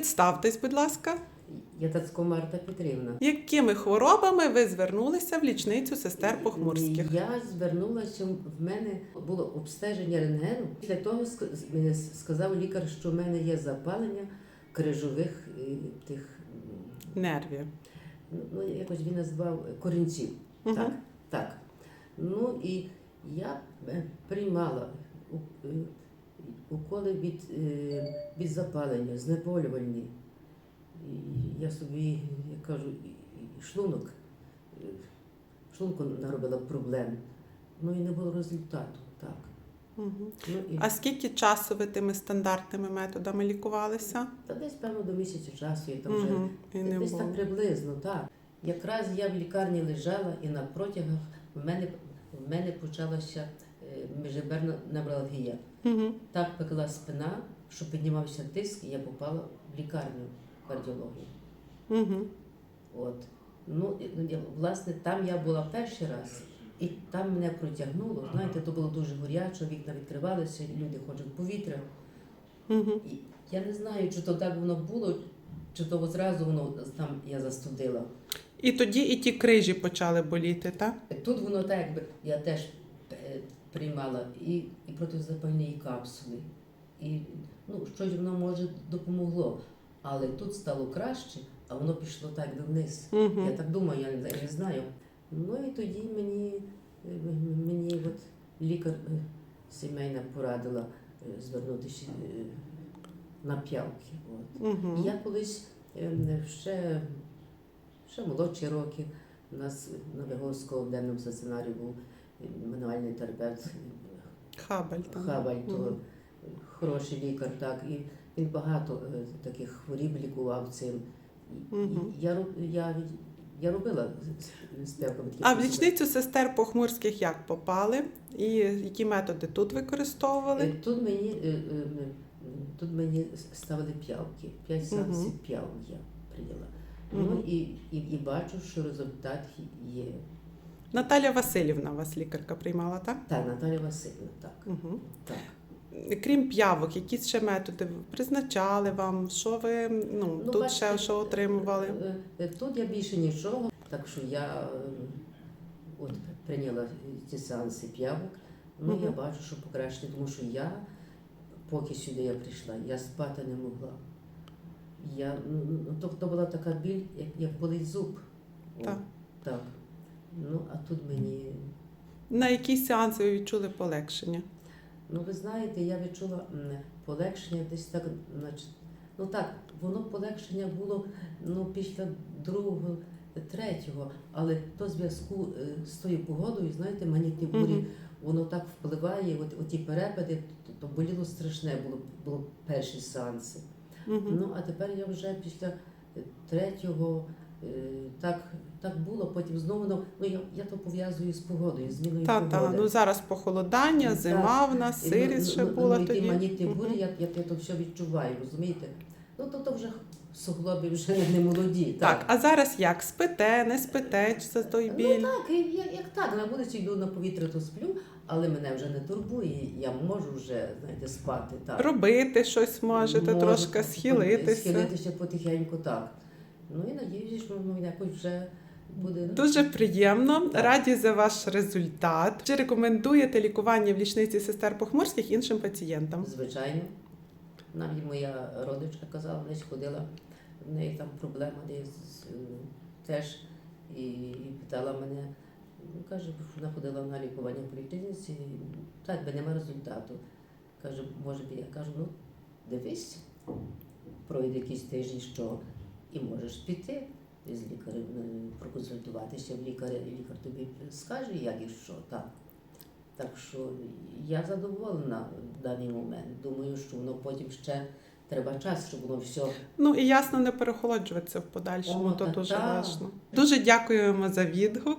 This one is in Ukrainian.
Представтесь, будь ласка, Я Тацько Марта Петрівна. якими хворобами ви звернулися в лічницю сестер Похмурських? Я звернулася, в мене було обстеження рентгену. Після того с- сказав лікар, що в мене є запалення крижових е, тих, Нервів. ну якось він назвав е, корінців. Мгм. Так, так. Ну і я е, приймала е, уколи від, е, від запалення, знеболювальні. І я собі, як кажу, шлунок, е, шлунку наробила проблем. Ну і не було результату. Так. Мгм. Ну, і, А скільки часу ви тими стандартними методами лікувалися? та десь, певно, до місяця часу я там вже І не Десь було. так приблизно, так. Якраз я в лікарні лежала і на протягах в мене, в мене почалася міжреберна невралгія. Мгм. Так пекла спина, що піднімався тиск, і я попала в лікарню кардіологію. Мгм. От. Ну, ну, власне, там я була перший раз, і там мене протягнуло. Знаєте, то було дуже горячо, вікна відкривалися, люди хочуть повітря. Мгм. І я не знаю, чи то так воно було, чи то зразу воно там я застудила. І тоді і ті крижі почали боліти, так? Тут воно так, якби я теж е, приймала і, і протизапальні капсули, і ну, щось воно може допомогло. Але тут стало краще, а воно пішло так вниз. Мгм. Я так думаю, я не, не знаю. Ну і тоді мені, е, мені от лікар е, сімейна порадила е, звернутися на п'явки. От. Мгм. Я колись ем, ще, ще молодші роки, у нас на Виговському денному стаціонарі був е, мануальний терапевт Хабаль там. То Мгм. хороший лікар, так, і він багато е, таких хворіб лікував цим. І Мгм. Я, я, я робила такі А в лічницю сестер Похмурських як попали? І які методи тут Е, використовували? Тут мені, е, е, тут мені ставили п'явки. П'ять сеансів Мгм. п'явок я прийняла. Ну і, і, і бачу, що результат є. Наталя Васильівна вас лікарка приймала, так? Так, Наталя Васильівна, так. Угу. так. Крім п'явок, якісь ще методи призначали вам? Що ви ну, тут бачите, ще що отримували? е, е, Тут я більше нічого, так що я е, от прийняла ці сеанси п'явок. Ну я бачу, що покращення, тому що я, поки сюди я прийшла, я спати не могла. Я, ну, ну, то, то була така біль, як, як болить зуб. О, Так. так. Ну, а тут мені. На які сеанси ви відчули полегшення? Ну, ви знаєте, я відчула полегшення десь так, значить, ну так, воно полегшення було ну, після другого, третього, але то в зв'язку е, з тою погодою, знаєте, магнітні бурі, Мгм. воно так впливає, от, оті перепади, то, то боліло страшне, було, було перші сеанси. Угу. Ну, а тепер я вже після е, третього. е, Так, так було, потім знову ну, ну я, я то пов'язую з погодою, з зміною Та, погоди. та, ну зараз похолодання, Так. зима в нас, сирість ще ну, ну, була ну, тоді. ті тоді. манітні Мгм. бурі, я, я, я то все відчуваю, розумієте? Ну то, то вже суглоби вже не молоді. Так, а зараз як? Спите, не спите, чи це той біль? Ну так, як, як так, на вулиці йду на повітря, то сплю, але мене вже не турбує, я можу вже, знаєте, спати. Так. Робити щось можете, Можу, трошки схилитися. Схилитися потихеньку, так. Ну і надіюся, що ну, якось вже буде. Дуже приємно, Так. раді за ваш результат. Чи рекомендуєте лікування в лічниці сестер Похмурських іншим пацієнтам? Звичайно. Навіть моя родичка казала, десь ходила, в неї там проблема десь теж і, і питала мене, ну, каже, вона ходила на лікування в поліклініці, так би нема результату. Каже, може би, я кажу, ну дивись, пройде якийсь тиждень, що і можеш піти з лікарем, е, проконсультуватися в лікаря, і лікар тобі скаже, як і що, так. Так що я задоволена в даний момент. Думаю, що воно потім ще треба час, щоб воно все. Ну і ясно, не перехолоджуватися в подальшому, О, то та дуже та. важливо. Дуже дякуємо за відгук.